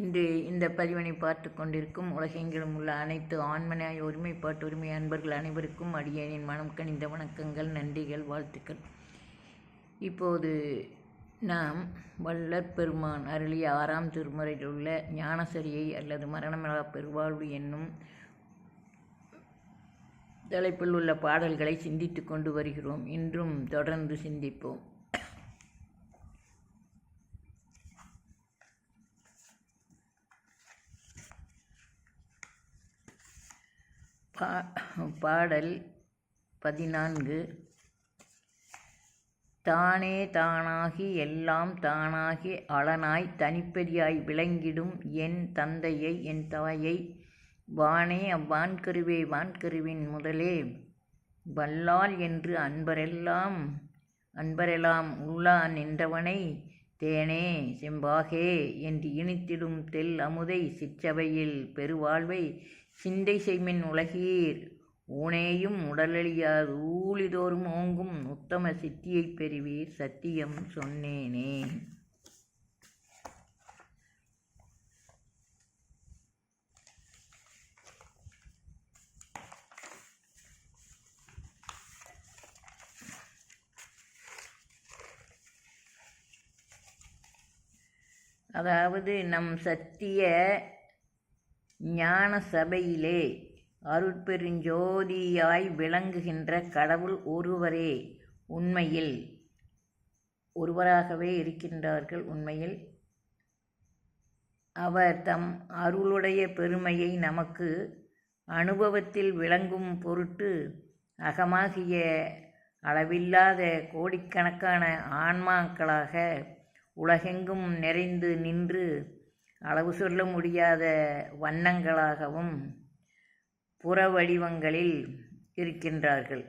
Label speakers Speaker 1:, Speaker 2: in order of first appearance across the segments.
Speaker 1: இன்று இந்த பதிவினை பார்த்து கொண்டிருக்கும் உலகெங்கிலும் உள்ள அனைத்து ஆண்மனாய் ஒருமைப்பாட்டு உரிமை அன்பர்கள் அனைவருக்கும் அடியேனின் மனம் கனிந்த வணக்கங்கள் நன்றிகள் வாழ்த்துக்கள். இப்போது நாம் வள்ளற் பெருமான் அருளிய ஆறாம் திருமுறையில் உள்ள ஞானசரியை அல்லது மரணமில்லா பெருவாழ்வு என்னும் தலைப்பில் உள்ள பாடல்களை சிந்தித்து கொண்டு வருகிறோம். இன்றும் தொடர்ந்து சிந்திப்போம். பா பாடல் பதினான்கு. தானே தானாகி எல்லாம் தானாகி அலனாய் தனிப்பெரியாய் விளங்கிடும் என் தந்தையை என் தாயை. வானே அவ்வான்கருவே வான்கருவின் முதலே. வல்லால் என்று அன்பரெல்லாம் அன்பரெல்லாம் உள்ளா நின்றவனை. தேனே செம்பாகே என்று இனித்திடும் தெல் அமுதை சிற்றவையில் பெருவாழ்வை சிந்தை செய்மின் உலகீர். ஊனேயும் உடலழியாது ஊழிதோறும் ஓங்கும் உத்தம சித்தியைப் பெறுவீர். சத்தியம் சொன்னேனே. அதாவது நம் சத்திய ஞான சபையிலே அருட்பெருஞ்சோதியாய் விளங்குகின்ற கடவுள் ஒருவரே உண்மையில். ஒருவராகவே இருக்கின்றார்கள் உண்மையில். அவர் தம் அருளுடைய பெருமையை நமக்கு அனுபவத்தில் விளங்கும் பொருட்டு அகமாகிய அளவில்லாத கோடிக்கணக்கான ஆன்மாக்களாக உலகெங்கும் நிறைந்து நின்று அளவு சொல்ல முடியாத வண்ணங்களாகவும் புற வடிவங்களில் இருக்கின்றார்கள்.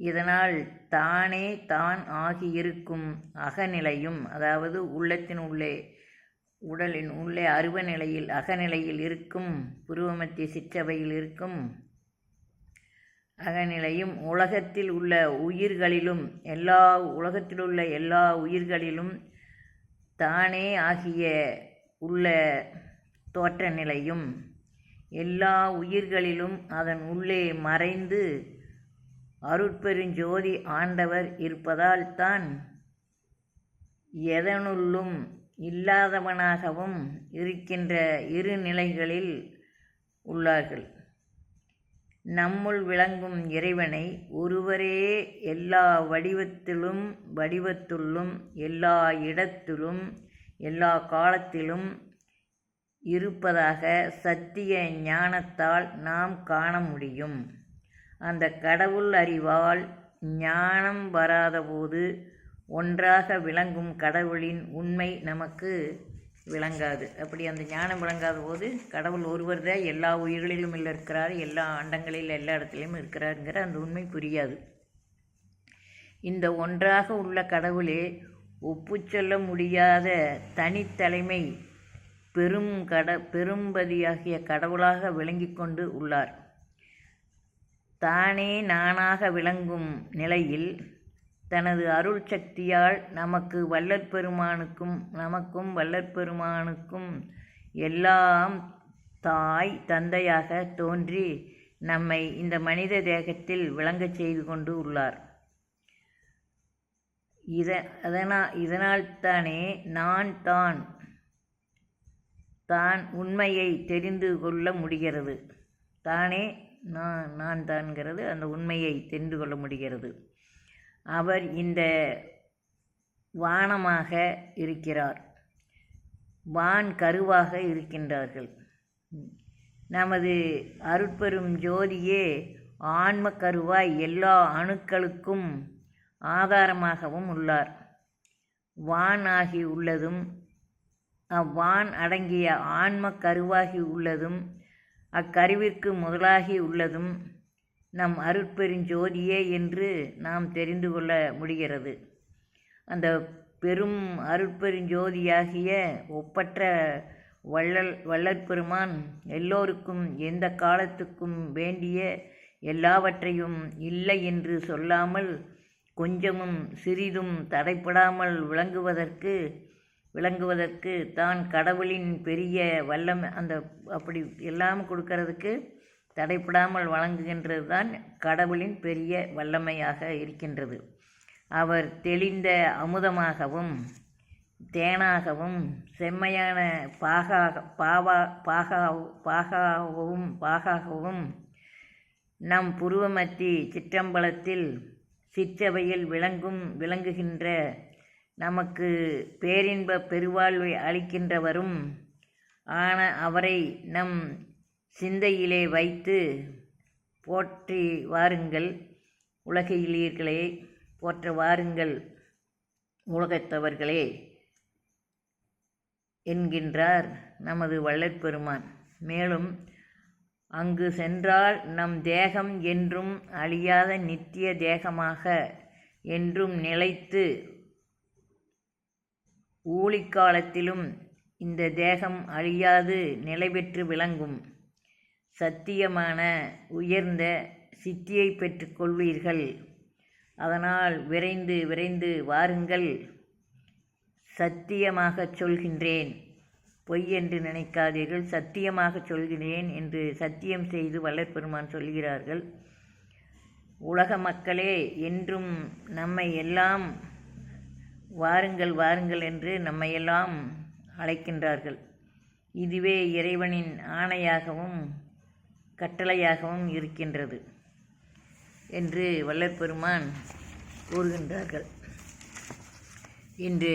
Speaker 1: இதனால் தானே தான் ஆகியிருக்கும் அகநிலையும் அதாவது உள்ளத்தின் உள்ளே உடலின் உள்ளே அருவ நிலையில் அகநிலையில் இருக்கும் புருவமத்திய சிற்றவையில் இருக்கும் அகநிலையும் உலகத்தில் உள்ள உயிர்களிலும் எல்லா உலகத்திலுள்ள எல்லா உயிர்களிலும் தானே ஆகிய உள்ள தோற்ற நிலையும் எல்லா உயிர்களிலும் அதன் உள்ளே மறைந்து அருட்பெருஞ்சோதி ஆண்டவர் இருப்பதால் தான் எதனுள்ளும் இல்லாதவனாகவும் இருக்கின்ற இரு நிலைகளில் உள்ளார்கள். நம்முள் விளங்கும் இறைவனை ஒருவரே எல்லா வடிவத்திலும் வடிவத்துள்ளும் எல்லா இடத்திலும் எல்லா காலத்திலும் இருப்பதாக சத்திய ஞானத்தால் நாம் காண முடியும். அந்த கடவுள் அறிவால் ஞானம் வராதபோது ஒன்றாக விளங்கும் கடவுளின் உண்மை நமக்கு விளங்காது. அப்படி அந்த ஞானம் விளங்காத போது கடவுள் ஒருவர் தான் எல்லா உயிர்களிலும் இல்லை இருக்கிறார் எல்லா அண்டங்களில் எல்லா இடத்துலையும் இருக்கிறாருங்கிற அந்த உண்மை புரியாது. இந்த ஒன்றாக உள்ள கடவுளே ஒப்பு சொல்ல முடியாத தனித்தலைமை பெரும் கட பெரும்பதியாகிய கடவுளாக விளங்கி கொண்டு உள்ளார். தானே நானாக விளங்கும் நிலையில் தனது அருள் சக்தியால் நமக்கு வல்லற்பெருமானுக்கும் நமக்கும் வல்லற்பெருமானுக்கும் எல்லாம் தாய் தந்தையாக தோன்றி நம்மை இந்த மனித தேகத்தில் விளங்கச் செய்து கொண்டு உள்ளார். இத அதனால் இதனால்தானே நான் தான் தான் உண்மையை தெரிந்து கொள்ள முடிகிறது. தானே நான் நான் தான்கிறது அந்த உண்மையை தெரிந்து கொள்ள முடிகிறது. அவர் இந்த வானமாக இருக்கிறார். வான் கருவாக இருக்கின்றார்கள். நமது அருட்பெரும் ஜோதியே ஆன்ம கருவாய் எல்லா அணுக்களுக்கும் ஆதாரமாகவும் உள்ளார். வான் ஆகி உள்ளதும் அவ்வான் அடங்கிய ஆன்ம கருவாகி உள்ளதும் அக்கருவிற்கு முதலாகி உள்ளதும் நம் அருட்பெருஞ்சோதியே என்று நாம் தெரிந்து கொள்ள முடிகிறது. அந்த பெரும் அருட்பெருஞ்சோதியாகிய ஒப்பற்ற வள்ளல் வள்ளற்பெருமான் எல்லோருக்கும் எந்த காலத்துக்கும் வேண்டிய எல்லாவற்றையும் இல்லை என்று சொல்லாமல் கொஞ்சமும் சிறிதும் தடைப்படாமல் விளங்குவதற்கு விளங்குவதற்கு தான் கடவுளின் பெரிய வல்லம் அந்த அப்படி எல்லாம் கொடுக்கறதுக்கு தடைப்படாமல் வழங்குகின்றது தான் கடவுளின் பெரிய வல்லமையாக இருக்கின்றது. அவர் தெளிந்த அமுதமாகவும் தேனாகவும் செம்மையான பாகாக பாவா பாகா பாகாகவும் பாகாகவும் நம் புருவமத்தி சிற்றம்பலத்தில் சிற்றவையில் விளங்கும் விளங்குகின்ற நமக்கு பேரின்ப பெருவாழ்வை அளிக்கின்றவரும் ஆன அவரை நம் சிந்தையிலே வைத்து போற்றி வாருங்கள். உலகிலீர்களே போற்ற வாருங்கள் உலகத்தவர்களே என்கின்றார் நமது வள்ளற்பெருமான். மேலும் அங்கு சென்றால் நம் தேகம் என்றும் அழியாத நித்திய தேகமாக என்றும் நிலைத்து ஊழிக்காலத்திலும் இந்த தேகம் அழியாது நிலைபெற்று விளங்கும். சத்தியமான உயர்ந்த சித்தியை பெற்றுக்கொள்வீர்கள் அதனால் விரைந்து விரைந்து வாருங்கள். சத்தியமாகச் சொல்கின்றேன். பொய் என்று நினைக்காதீர்கள் சத்தியமாகச் சொல்கிறேன் என்று சத்தியம் செய்து வல்லற்பெருமான் சொல்கிறார்கள். உலக மக்களே என்றும் நம்மை எல்லாம் வாருங்கள் வாருங்கள் என்று நம்மையெல்லாம் அழைக்கின்றார்கள். இதுவே இறைவனின் ஆணையாகவும் கட்டளையாகவும் இருக்கின்றது என்று வல்லற்பெருமான் கூறுகின்றார்கள். இன்று